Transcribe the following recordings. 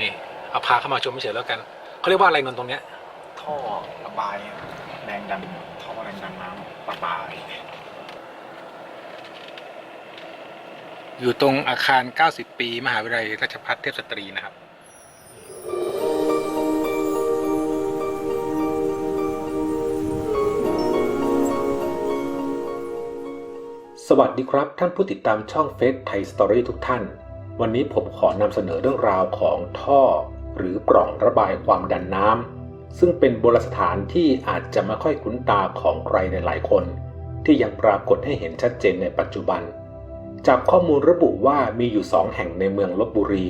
นี่เอาพาเข้ามาชมเฉยๆแล้วกันเขาเรียกว่าอะไรนนท์ตรงเนี้ยท่อระบายแรงดันท่อแรงดันน้ำประปาอยู่ตรงอาคาร 90 ปี มหาวิทยาลัยราชภัฏเทพสตรีนะครับ สวัสดีครับท่านผู้ติดตามช่องเฟซไทยสตอรี่ทุกท่าน วันนี้ผมขอนำเสนอเรื่องราวของท่อ หรือปล่องระบายความดันน้ำซึ่งเป็นโบราณสถานที่อาจจะไม่ค่อยคุ้นตาของใครในหลายคน ที่ยังปรากฏให้เห็นชัดเจนในปัจจุบัน จากข้อมูลระบุว่ามีอยู่สองแห่งในเมืองลบบุรี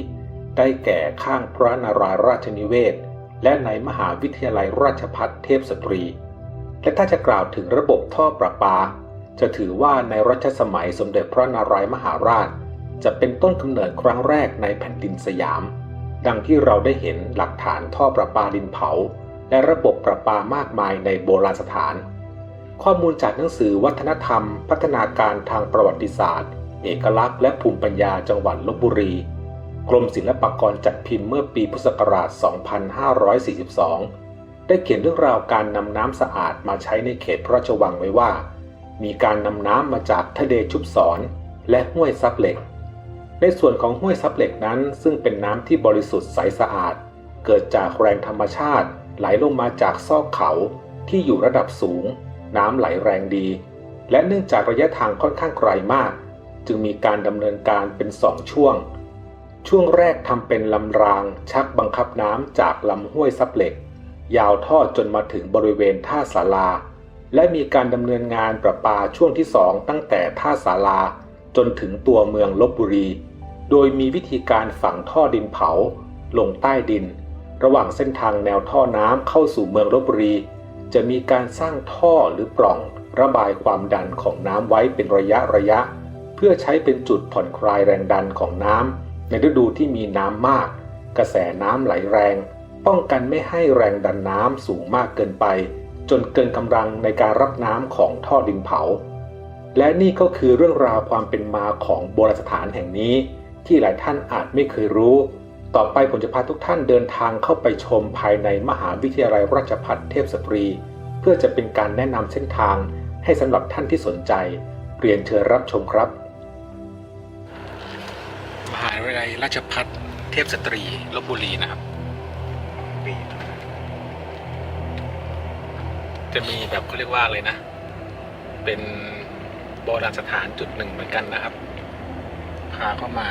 ได้แก่ข้างพระนารายราชนิเวศ และในมหาวิทยาลัยราชภัฏเทพสตรี และถ้าจะกล่าวถึงระบบท่อประปา จะถือว่าในรัชสมัยสมเด็จพระนารายมหาราช จะเป็นต้นกำเนิดครั้งแรกในแผ่นดินสยาม ดังที่เราได้เห็นหลักฐานท่อประปาดินเผา และระบบประปามากมายในโบราณสถาน ข้อมูลจากหนังสือวัฒนธรรม พัฒนาการทางประวัติศาสตร์ เอกลักษณ์และภูมิปัญญาจังหวัดลบบุรี กรมศิลปากรจัดพิมพ์เมื่อปีพุทธศักราช 2542 ได้เขียนเรื่องราวการนำน้ำสะอาดมาใช้ในเขตพระราชวังไว้ว่า มีการนำน้ำมาจากทะเลชุบสอนและห้วยซับเหล็ก ในส่วนของห้วยซับเหล็กนั้น ซึ่งเป็นน้ำที่บริสุทธิ์ใสสะอาด เกิดจากแรงธรรมชาติ ไหลลงมาจากซอกเขาที่อยู่ระดับสูง น้ำไหลแรงดี และเนื่องจากระยะทางค่อนข้างไกลมาก จึงมีการดำเนินการเป็นสองช่วง ช่วงแรกทำเป็นลำรางชักบังคับน้ำจากลำห้วยซับเหล็ก ยาวทอดจนมาถึงบริเวณท่าศาลา และมีการดำเนินงานประปาช่วงที่สองตั้งแต่ท่าศาลา จนถึงตัวเมืองลบบุรี โดยมีวิธีการฝังท่อดินเผาลงใต้ดิน ระหว่างเส้นทางแนวท่อน้ำเข้าสู่เมืองลบบุรี จะมีการสร้างท่อหรือปล่องระบายความดันของน้ำไว้เป็นระยะระยะ เพื่อใช้เป็นจุดผ่อนคลายแรงดันของน้ำในฤดูที่มีน้ำมาก กระแสน้ำไหลแรง ป้องกันไม่ให้แรงดันน้ำสูงมากเกินไป จนเกินกำลังในการรับน้ำของท่อดินเผา และนี่ก็คือเรื่องราวความเป็นมาของโบราณสถานแห่งนี้ ที่หลายท่านอาจไม่เคยรู้ ต่อไปผมจะพาทุกท่านเดินทางเข้าไปชมภายในมหาวิทยาลัยราชภัฏเทพสตรี เพื่อจะเป็นการแนะนำเส้นทางให้สำหรับท่านที่สนใจ เรียนเชิญรับชมครับ มหาวิทยาลัยราชภัฏเทพสตรีลบบุรีนะครับ จะมีแบบเขาเรียกว่าอะไรนะ เป็นโบราณสถานจุดหนึ่งเหมือนกันนะครับ พาเข้ามา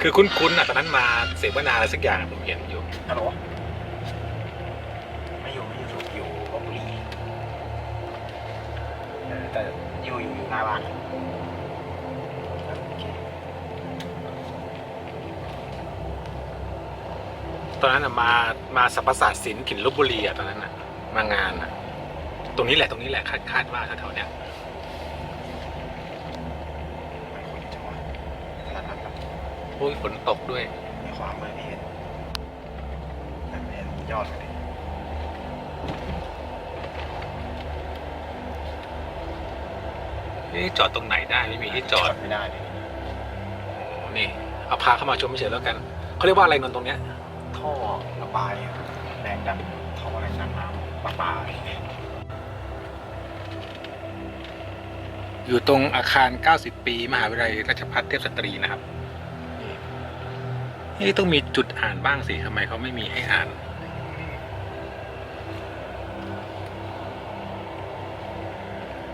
คือคุ้นๆอะตอนนั้นมาเสวนาอะไรสักอย่างผมเห็นอยู่ฮัลโหลไม่อยู่ไม่อยู่อยู่ลบบุรีเออแต่อยู่อยู่อยู่หน้าบ้านโอเคตอนนั้นอะมามาสัปศาสตร์ศิลป์ถิ่นลบบุรีอะตอนนั้นอะมางานอะ ตรงนี้แหละตรงนี้แหละคาดคาดว่าแถวๆเนี้ย ไม่คุยจังหวะตลาดนัดแบบ โอ้ยฝนตกด้วยมีความมือไม่เห็นแต่ไม่เห็นยอดเลยเอ๊ะจอดตรงไหนได้ไม่มีที่จอดไม่ได้เลยโอ้นี่เอาพาเข้ามาชมเฉยๆแล้วกันเขาเรียกว่าอะไรนนท์ตรงเนี้ยท่อระบายแรงดันท่อแรงดันน้ำประปาอยู่ตรงอาคาร 90 ปี มหาวิทยาลัยราชภัฏเทพสตรีนะครับ นี่ต้องมีจุดอ่านบ้างสิทำไมเขาไม่มีให้อ่าน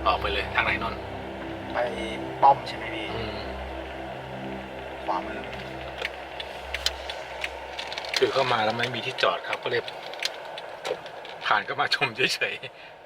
ออกไปเลยทางไหนนนท์ไปป้อมใช่ไหมพี่อืมขวามือคือเข้ามาแล้วไม่มีที่จอดครับก็เลยผ่านเข้ามาชมเฉยๆ